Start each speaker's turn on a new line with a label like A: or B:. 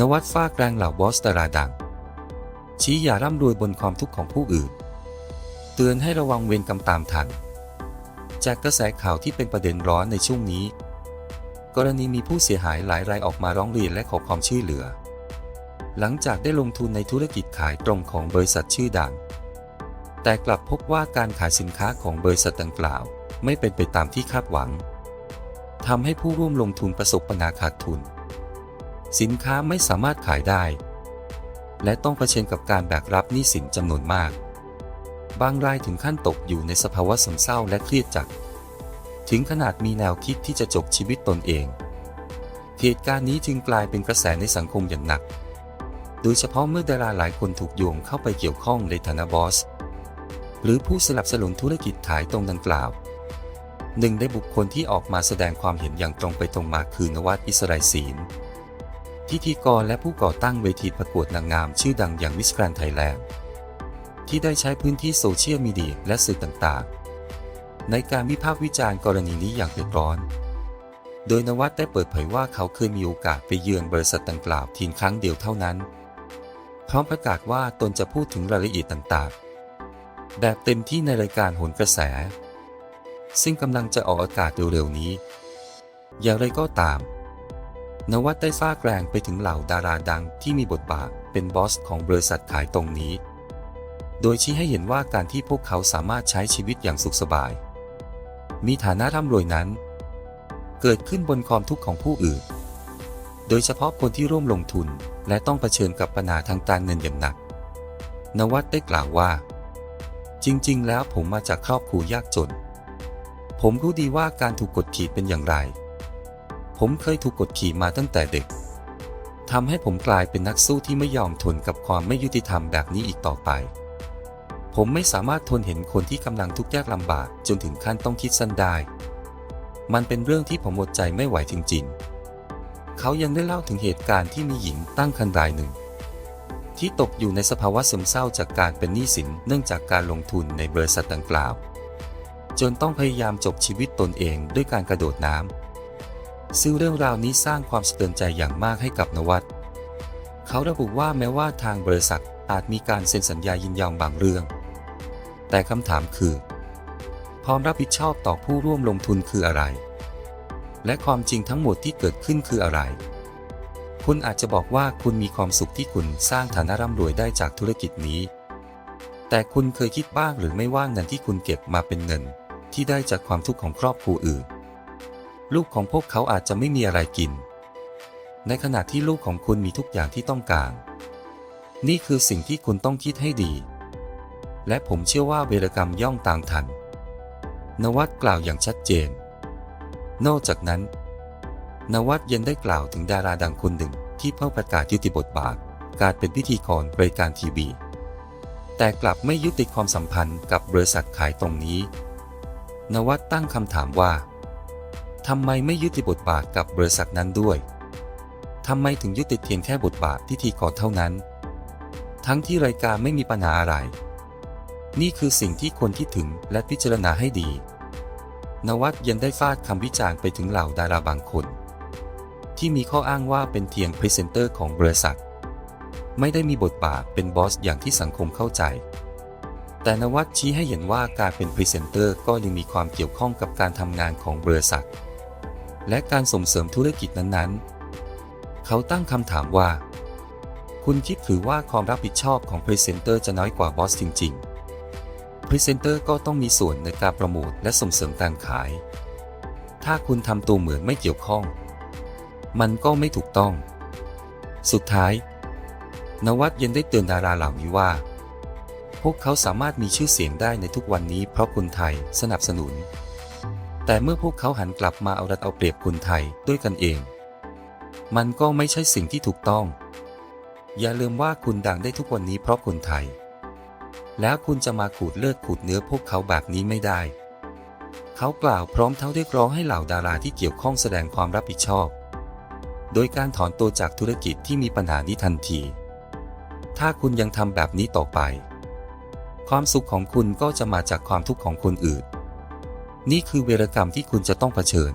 A: นวัดฟ้ากแรงเหล่าบอสดาราดัง ชี้อย่าร่ำรวยบนความทุกข์ของผู้อื่น เตือนให้ระวังเวรกรรมตามทัน จากกระแสข่าวที่เป็นประเด็นร้อนในช่วงนี้ กรณีมีผู้เสียหายหลายรายออกมาร้องเรียนและขอความช่วยเหลือ หลังจากได้ลงทุนในธุรกิจขายตรงของบริษัทชื่อดัง แต่กลับพบว่าการขายสินค้าของบริษัทดังกล่าว ไม่เป็นไปตามที่คาดหวังทำให้ผู้ร่วมลงทุนประสบปัญหาขาดทุน สินค้าไม่สามารถขายได้ และต้องเผชิญกับการแบกรับหนี้สินจำนวนมาก บางรายถึงขั้นตกอยู่ในสภาวะซึมเศร้าและเครียดจัด ถึงขนาดมีแนวคิดที่จะจบชีวิตตนเอง เหตุการณ์นี้จึงกลายเป็นกระแสในสังคมอย่างหนัก โดยเฉพาะเมื่อดาราหลายคนถูกโยงเข้าไปเกี่ยวข้องในฐานะบอส หรือผู้สนับสนุนธุรกิจขายตรงดังกล่าวหนึ่งในบุคคลที่ออกมาแสดงความเห็นอย่างตรงไปตรงมาคือนวัดอิสราศีล พิธีกรและผู้ก่อตั้งเวทีประกวดนางงามชื่อดังอย่างมิสแกรนไทยแลนด์ที่ได้ใช้พื้นที่โซเชียลมีเดียและสื่อต่างๆ ในการวิพากษ์วิจารณ์กรณีนี้อย่างเดือดร้อน โดยนวัดได้เปิดเผยว่าเขาเคยมีโอกาสไปเยือนบริษัทดังกล่าวเพียงครั้งเดียวเท่านั้น พร้อมประกาศว่าตนจะพูดถึงรายละเอียดต่างๆ แบบเต็มที่ในรายการโหนกระแส ซึ่งกำลังจะออกอากาศเร็วๆนี้ อย่างไรก็ตาม นวัดได้ฟาดแรงไปถึงเหล่าดาราดังที่มีบทบาทเป็นบอสของบริษัทขายตรงนี้ โดยชี้ให้เห็นว่าการที่พวกเขาสามารถใช้ชีวิตอย่างสุขสบาย มีฐานะร่ำรวยนั้น เกิดขึ้นบนความทุกข์ของผู้อื่น โดยเฉพาะคนที่ร่วมลงทุนและต้องเผชิญกับปัญหาทางการเงินอย่างหนัก นวัดได้กล่าวว่า จริง ๆ แล้วผมมาจากครอบครัวยากจน ผมรู้ดีว่าการถูกกดขี่เป็นอย่างไร ผมเคยถูกกดขี่มาตั้งแต่เด็กทำให้ผมกลายเป็นนักสู้ที่ไม่ยอมทนกับความไม่ยุติธรรมแบบนี้อีกต่อไป ผมไม่สามารถทนเห็นคนที่กำลังทุกข์ยากลำบากจนถึงขั้นต้องคิดสั้นได้ มันเป็นเรื่องที่ผมอดใจไม่ไหวจริงๆ เขายังได้เล่าถึงเหตุการณ์ที่มีหญิงตั้งครรภ์รายหนึ่ง ที่ตกอยู่ในสภาวะซึมเศร้าจากการเป็นหนี้สินเนื่องจากการลงทุนในบริษัทดังกล่าว จนต้องพยายามจบชีวิตตนเองด้วยการกระโดดน้ำ ซึ่งเรื่องราวนี้สร้างความสะเทือนใจอย่างมากให้กับนวัดเขาระบุว่าแม้ว่าทางบริษัทอาจมีการเซ็นสัญญายินยอมบางเรื่อง แต่คำถามคือ ความรับผิดชอบต่อผู้ร่วมลงทุนคืออะไร และความจริงทั้งหมดที่เกิดขึ้นคืออะไร คุณอาจจะบอกว่าคุณมีความสุขที่คุณสร้างฐานะร่ำรวยได้จากธุรกิจนี้ แต่คุณเคยคิดบ้างหรือไม่ว่าเงินที่คุณเก็บมาเป็นเงิน ที่ได้จากความทุกข์ของครอบครัวอื่น ลูกของพวกเขาอาจจะไม่มีอะไรกิน ในขณะที่ลูกของคุณมีทุกอย่างที่ต้องการ นี่คือสิ่งที่คุณต้องคิดให้ดี และผมเชื่อว่าเวรกรรมย่องตามทัน นวัดกล่าวอย่างชัดเจน นอกจากนั้น นวัดยังได้กล่าวถึงดาราดังคนหนึ่งที่เพิ่งประกาศยุติบทบาท การเป็นพิธีกรรายการทีวี แต่กลับไม่ยุติความสัมพันธ์กับบริษัทขายตรงนี้ นวัดตั้งคำถามว่า ทำไมไม่ยุติบทบาทกับบริษัทนั้นด้วยทำไมถึงยุติเพียงแค่บทบาทพิธีกรเท่านั้น ทั้งที่รายการไม่มีปัญหาอะไร นี่คือสิ่งที่ควรคิดถึงและพิจารณาให้ดี นวัดยังได้ฟาดคำวิจารณ์ไปถึงเหล่าดาราบางคน ที่มีข้ออ้างว่าเป็นเพียงพรีเซนเตอร์ของบริษัท ไม่ได้มีบทบาทเป็นบอสอย่างที่สังคมเข้าใจ แต่นวัดชี้ให้เห็นว่าการเป็นพรีเซนเตอร์ก็ยังมีความเกี่ยวข้องกับการทำงานของบริษัท และการส่งเสริมธุรกิจนั้นๆ เขาตั้งคำถามว่า คุณคิดหรือว่าความรับผิดชอบของพรีเซนเตอร์จะน้อยกว่าบอสจริง ๆ พรีเซนเตอร์ก็ต้องมีส่วนในการโปรโมทและส่งเสริมการขาย ถ้าคุณทำตัวเหมือนไม่เกี่ยวข้อง มันก็ไม่ถูกต้อง สุดท้าย นวัดยังได้เตือนดาราเหล่านี้ว่า พวกเขาสามารถมีชื่อเสียงได้ในทุกวันนี้เพราะคนไทยสนับสนุน แต่เมื่อพวกเขาหันกลับมาเอารัดเอาเปรียบคนไทยด้วยกันเอง มันก็ไม่ใช่สิ่งที่ถูกต้อง อย่าลืมว่าคุณดังได้ทุกวันนี้เพราะคนไทย แล้วคุณจะมาขูดเลือดขูดเนื้อพวกเขาแบบนี้ไม่ได้ เขากล่าวพร้อมเท่าเรียกร้องให้เหล่าดาราที่เกี่ยวข้องแสดงความรับผิดชอบ โดยการถอนตัวจากธุรกิจที่มีปัญหานี้ทันที ถ้าคุณยังทำแบบนี้ต่อไป ความสุขของคุณก็จะมาจากความทุกข์ของคนอื่น นี่คือเวรกรรมที่คุณจะต้องเผชิญ